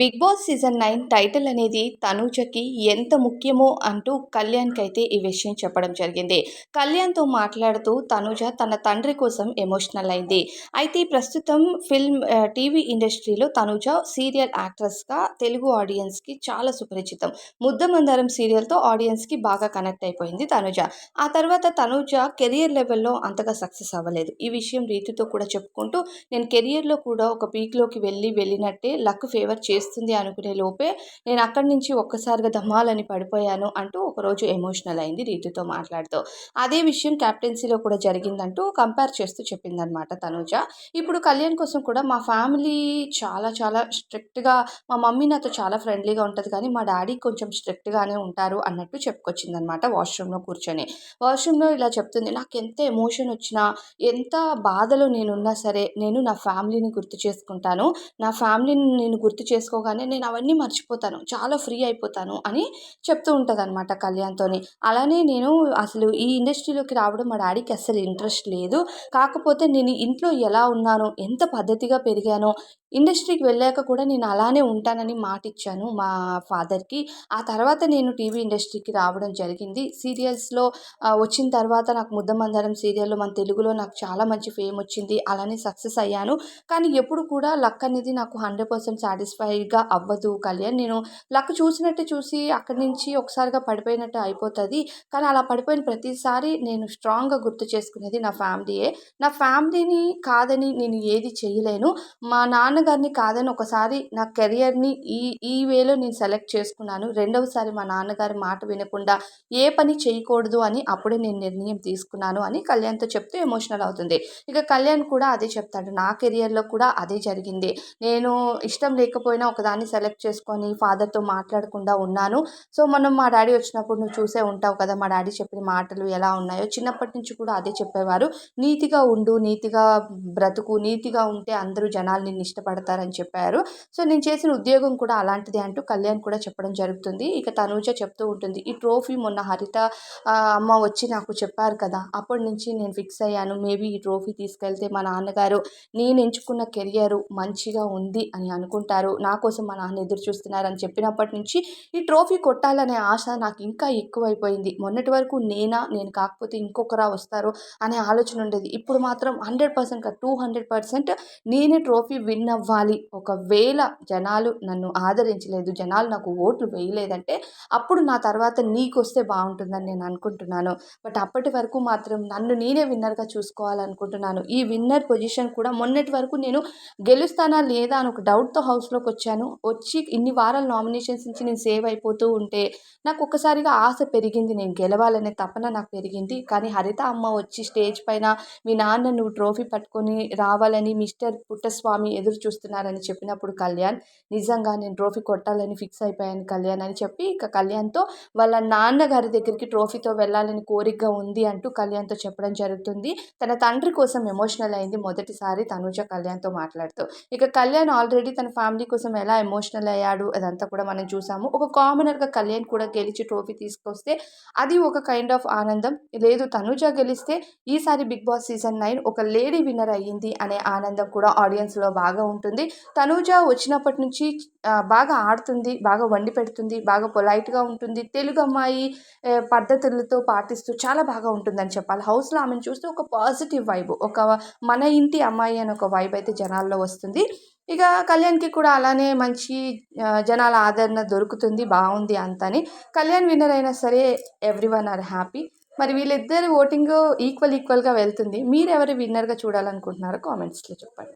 Bigg Boss season nine title అనేది తనూజకి ఎంత ముఖ్యమో అంటూ కళ్యాణ్కి అయితే ఈ విషయం చెప్పడం జరిగింది. కళ్యాణ్తో మాట్లాడుతూ తనూజ తన తండ్రి కోసం ఎమోషనల్ అయింది. అయితే ప్రస్తుతం ఫిల్మ్ టీవీ ఇండస్ట్రీలో తనూజ సీరియల్ యాక్ట్రెస్గా తెలుగు ఆడియన్స్కి చాలా సుపరిచితం. ముద్దమందరం సీరియల్తో ఆడియన్స్కి బాగా కనెక్ట్ అయిపోయింది తనూజ. ఆ తర్వాత తనూజ కెరియర్ లెవెల్లో అంతగా సక్సెస్ అవ్వలేదు. ఈ విషయం రీతితో కూడా చెప్పుకుంటూ నేను కెరియర్లో కూడా ఒక పీక్లోకి వెళ్ళి వెళ్ళినట్టే లక్ ఫేవర్ చేస్తాను వస్తుంది అనుకునే లోపే నేను అక్కడి నుంచి ఒక్కసారిగా దమ్మాలని పడిపోయాను అంటూ ఒకరోజు ఎమోషనల్ అయింది రీతుతో మాట్లాడుతూ. అదే విషయం క్యాప్టెన్సీలో కూడా జరిగిందంటూ కంపేర్ చేస్తూ చెప్పిందనమాట తనుజ. ఇప్పుడు కళ్యాణ్ కోసం కూడా మా ఫ్యామిలీ చాలా చాలా స్ట్రిక్ట్గా మా మమ్మీ నాతో చాలా ఫ్రెండ్లీగా ఉంటుంది కానీ మా డాడీ కొంచెం స్ట్రిక్ట్గానే ఉంటారు అన్నట్టు చెప్పుకొచ్చిందనమాట వాష్రూమ్లో కూర్చొని. వాష్రూమ్లో ఇలా చెప్తుంది నాకు ఎంత ఎమోషన్ వచ్చినా ఎంత బాధలో నేనున్నా సరే నేను నా ఫ్యామిలీని గుర్తు చేసుకుంటాను. నా ఫ్యామిలీని నేను గుర్తు చేసుకో చేసుకోగానే నేను అవన్నీ మర్చిపోతాను. చాలా ఫ్రీ అయిపోతాను అని చెప్తూ ఉంటుంది అనమాట కళ్యాణ్తోని. అలానే నేను అసలు ఈ ఇండస్ట్రీలోకి రావడం మా డాడీకి అసలు ఇంట్రెస్ట్ లేదు. కాకపోతే నేను ఇంట్లో ఎలా ఉన్నానో ఎంత పద్ధతిగా పెరిగానో ఇండస్ట్రీకి వెళ్ళాక కూడా నేను అలానే ఉంటానని మాట ఇచ్చాను మా ఫాదర్కి. ఆ తర్వాత నేను టీవీ ఇండస్ట్రీకి రావడం జరిగింది. సీరియల్స్లో వచ్చిన తర్వాత నాకు ముద్దమందరం సీరియల్లో మన తెలుగులో నాకు చాలా మంచి ఫేమ్ వచ్చింది అలానే సక్సెస్ అయ్యాను. కానీ ఎప్పుడు కూడా లక్ అనేది నాకు హండ్రెడ్ పర్సెంట్ సాటిస్ఫై సాటిస్ఫైడ్గా అవ్వదు కళ్యాణ్. నేను లక్ చూసినట్టు చూసి అక్కడి నుంచి ఒకసారిగా పడిపోయినట్టు అయిపోతుంది. కానీ అలా పడిపోయిన ప్రతిసారి నేను స్ట్రాంగ్గా గుర్తు చేసుకునేది నా ఫ్యామిలీయే. నా ఫ్యామిలీని కాదని నేను ఏది చేయలేను. మా నాన్నగారిని కాదని ఒకసారి నా కెరియర్ని ఈ ఈ వేలో నేను సెలెక్ట్ చేసుకున్నాను. రెండవసారి మా నాన్నగారి మాట వినకుండా ఏ పని చేయకూడదు అని అప్పుడే నేను నిర్ణయం తీసుకున్నాను అని కళ్యాణ్తో చెప్తే ఎమోషనల్ అవుతుంది. ఇక కళ్యాణ్ కూడా అదే చెప్తాడు. నా కెరియర్లో కూడా అదే జరిగింది. నేను ఇష్టం లేకపోయినా ఒకదాన్ని సెలెక్ట్ చేసుకొని ఫాదర్తో మాట్లాడకుండా ఉన్నాను. సో మనం మా డాడీ వచ్చినప్పుడు నువ్వు చూసే ఉంటావు కదా మా డాడీ చెప్పిన మాటలు ఎలా ఉన్నాయో. చిన్నప్పటి నుంచి కూడా అదే చెప్పేవారు. నీతిగా ఉండు నీతిగా బ్రతుకు నీతిగా ఉంటే అందరూ జనాలు నిన్ను ఇష్టపడతారని చెప్పారు. సో నేను చేసిన ఉద్యోగం కూడా అలాంటిది అంటూ కళ్యాణ్ కూడా చెప్పడం జరుగుతుంది. ఇక తనూజ చెప్తూ ఉంటుంది ఈ ట్రోఫీ మొన్న హరిత అమ్మ వచ్చి నాకు చెప్పారు కదా అప్పటి నుంచి నేను ఫిక్స్ అయ్యాను. మేబీ ఈ ట్రోఫీ తీసుకెళ్తే మా నాన్నగారు నేను ఎంచుకున్న కెరియర్ మంచిగా ఉంది అని అనుకుంటారు. నా కోసం మా నాన్న ఎదురు చూస్తున్నారని చెప్పినప్పటి నుంచి ఈ ట్రోఫీ కొట్టాలనే ఆశ నాకు ఇంకా ఎక్కువైపోయింది. మొన్నటి వరకు నేనా నేను కాకపోతే ఇంకొకరా వస్తారు అనే ఆలోచన ఉండేది. ఇప్పుడు మాత్రం hundred percent two hundred percent నేనే ట్రోఫీ విన్ అవ్వాలి. ఒకవేళ జనాలు నన్ను ఆదరించలేదు జనాలు నాకు ఓట్లు వేయలేదంటే అప్పుడు నా తర్వాత నీకు వస్తే బాగుంటుందని నేను అనుకుంటున్నాను. బట్ అప్పటి వరకు మాత్రం నన్ను నేనే విన్నర్గా చూసుకోవాలనుకుంటున్నాను. ఈ విన్నర్ పొజిషన్ కూడా మొన్నటి వరకు నేను గెలుస్తానా లేదా అని ఒక డౌట్తో హౌస్లోకి వచ్చాను. వచ్చి ఇన్ని వారాల నామినేషన్స్ నుంచి నేను సేవ్ అయిపోతూ ఉంటే నాకు ఒక్కసారిగా ఆశ పెరిగింది. నేను గెలవాలనే తపన నాకు పెరిగింది. కానీ హరిత అమ్మ వచ్చి స్టేజ్ పైన మీ నాన్న నువ్వు ట్రోఫీ పట్టుకొని రావాలని మిస్టర్ పుట్టస్వామి ఎదురు చూస్తున్నారని చెప్పినప్పుడు కళ్యాణ్ నిజంగా నేను ట్రోఫీ కొట్టాలని ఫిక్స్ అయిపోయాను కళ్యాణ్ అని చెప్పి ఇక కళ్యాణ్తో వాళ్ళ నాన్నగారి దగ్గరికి ట్రోఫీతో వెళ్ళాలని కోరికగా ఉంది అంటూ కళ్యాణ్తో చెప్పడం జరుగుతుంది. తన తండ్రి కోసం ఎమోషనల్ అయింది మొదటిసారి తనుజ కళ్యాణ్తో మాట్లాడుతూ. ఇక కళ్యాణ్ ఆల్రెడీ తన ఫ్యామిలీ కోసం ఎలా ఎమోషనల్ అయ్యాడు అదంతా కూడా మనం చూసాము. ఒక కామనర్గా కళ్యాణ్ కూడా గెలిచి ట్రోఫీ తీసుకొస్తే అది ఒక కైండ్ ఆఫ్ ఆనందం. లేదు తనుజ గెలిస్తే ఈసారి బిగ్ బాస్ సీజన్ నైన్ ఒక లేడీ విన్నర్ అయ్యింది అనే ఆనందం కూడా ఆడియన్స్లో బాగా ఉంటుంది. తనుజ వచ్చినప్పటి నుంచి బాగా ఆడుతుంది బాగా వండి పెడుతుంది బాగా పొలైట్గా ఉంటుంది. తెలుగు అమ్మాయి పద్ధతులతో పాటిస్తూ చాలా బాగా ఉంటుందని చెప్పాలి. హౌస్లో ఆమెను చూస్తే ఒక పాజిటివ్ వైబ్ ఒక మన ఇంటి అమ్మాయి అని ఒక వైబ్ అయితే జనాల్లో వస్తుంది. ఇక కళ్యాణ్కి కూడా అలానే మంచి జనాల ఆదరణ దొరుకుతుంది బాగుంది అంతని. కళ్యాణ్ విన్నర్ అయినా సరే ఎవ్రీ వన్ ఆర్ హ్యాపీ. మరి వీళ్ళిద్దరు ఓటింగ్ ఈక్వల్ ఈక్వల్గా వెళ్తుంది. మీరు ఎవరు విన్నర్గా చూడాలనుకుంటున్నారో కామెంట్స్లో చెప్పండి.